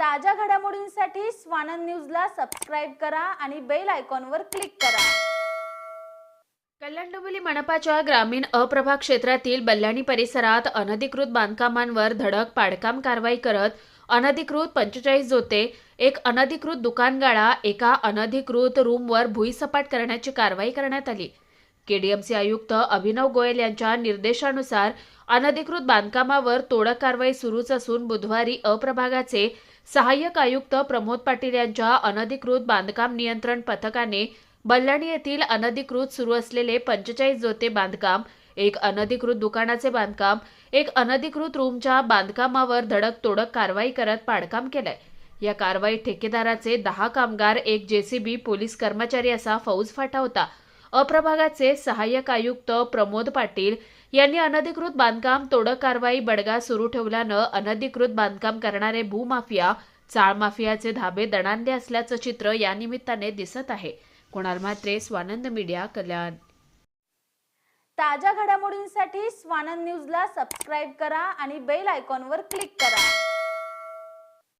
ताज्या घडामोडींसाठी स्वानंद न्यूजला सबस्क्राईब करा आणि बेल आयकॉनवर क्लिक करा. कल्याण डोंबिवली मनपाच्या ग्रामीण अप्रभा क्षेत्रातील बल्लाणी परिसरात अनधिकृत बांधकामांवर धडक पाडकाम कारवाई करत अनधिकृत पंचेचाळीस जोते एक अनधिकृत दुकानगाळा एका अनधिकृत रूमवर भुईसपाट करण्याची कारवाई करण्यात आली. केडीएमसी आयुक्त अभिनव गोयल यांच्या निर्देशानुसार अनधिकृत बांधकामावर तोडक कारवाई सुरूच असून बुधवारी अप्रभागाचे सहाय्यक आयुक्त प्रमोद पाटील यांच्या अनधिकृत बांधकाम नियंत्रण पथकाने बल्लाणी येथील अनधिकृत सुरू असलेले पंचेचाळीस जोते बांधकाम एक अनधिकृत दुकानाचे बांधकाम एक अनधिकृत रूमच्या बांधकामावर धडक तोडक कारवाई करत पाडकाम केलंय. या कारवाईत ठेकेदाराचे दहा कामगार एक जेसीबी पोलीस कर्मचारी असा फौज फाटा होता. अप्रभागाचे सहाय्यक आयुक्त प्रमोद पाटील यांनी अनधिकृत बांधकाम तोडक कारवाई बडगा सुरू ठेवल्यानं अनधिकृत बांधकाम करणारे भूमाफिया चाळमाफियाचे धाबे दणाणले असल्याचं चित्र या निमित्ताने दिसत आहे. कुणाल म्हात्रे स्वानंद मीडिया कल्याण. ताज्या घडामोडींसाठी स्वानंद न्यूजला सबस्क्राईब करा आणि बेल आयकॉनवर क्लिक करा.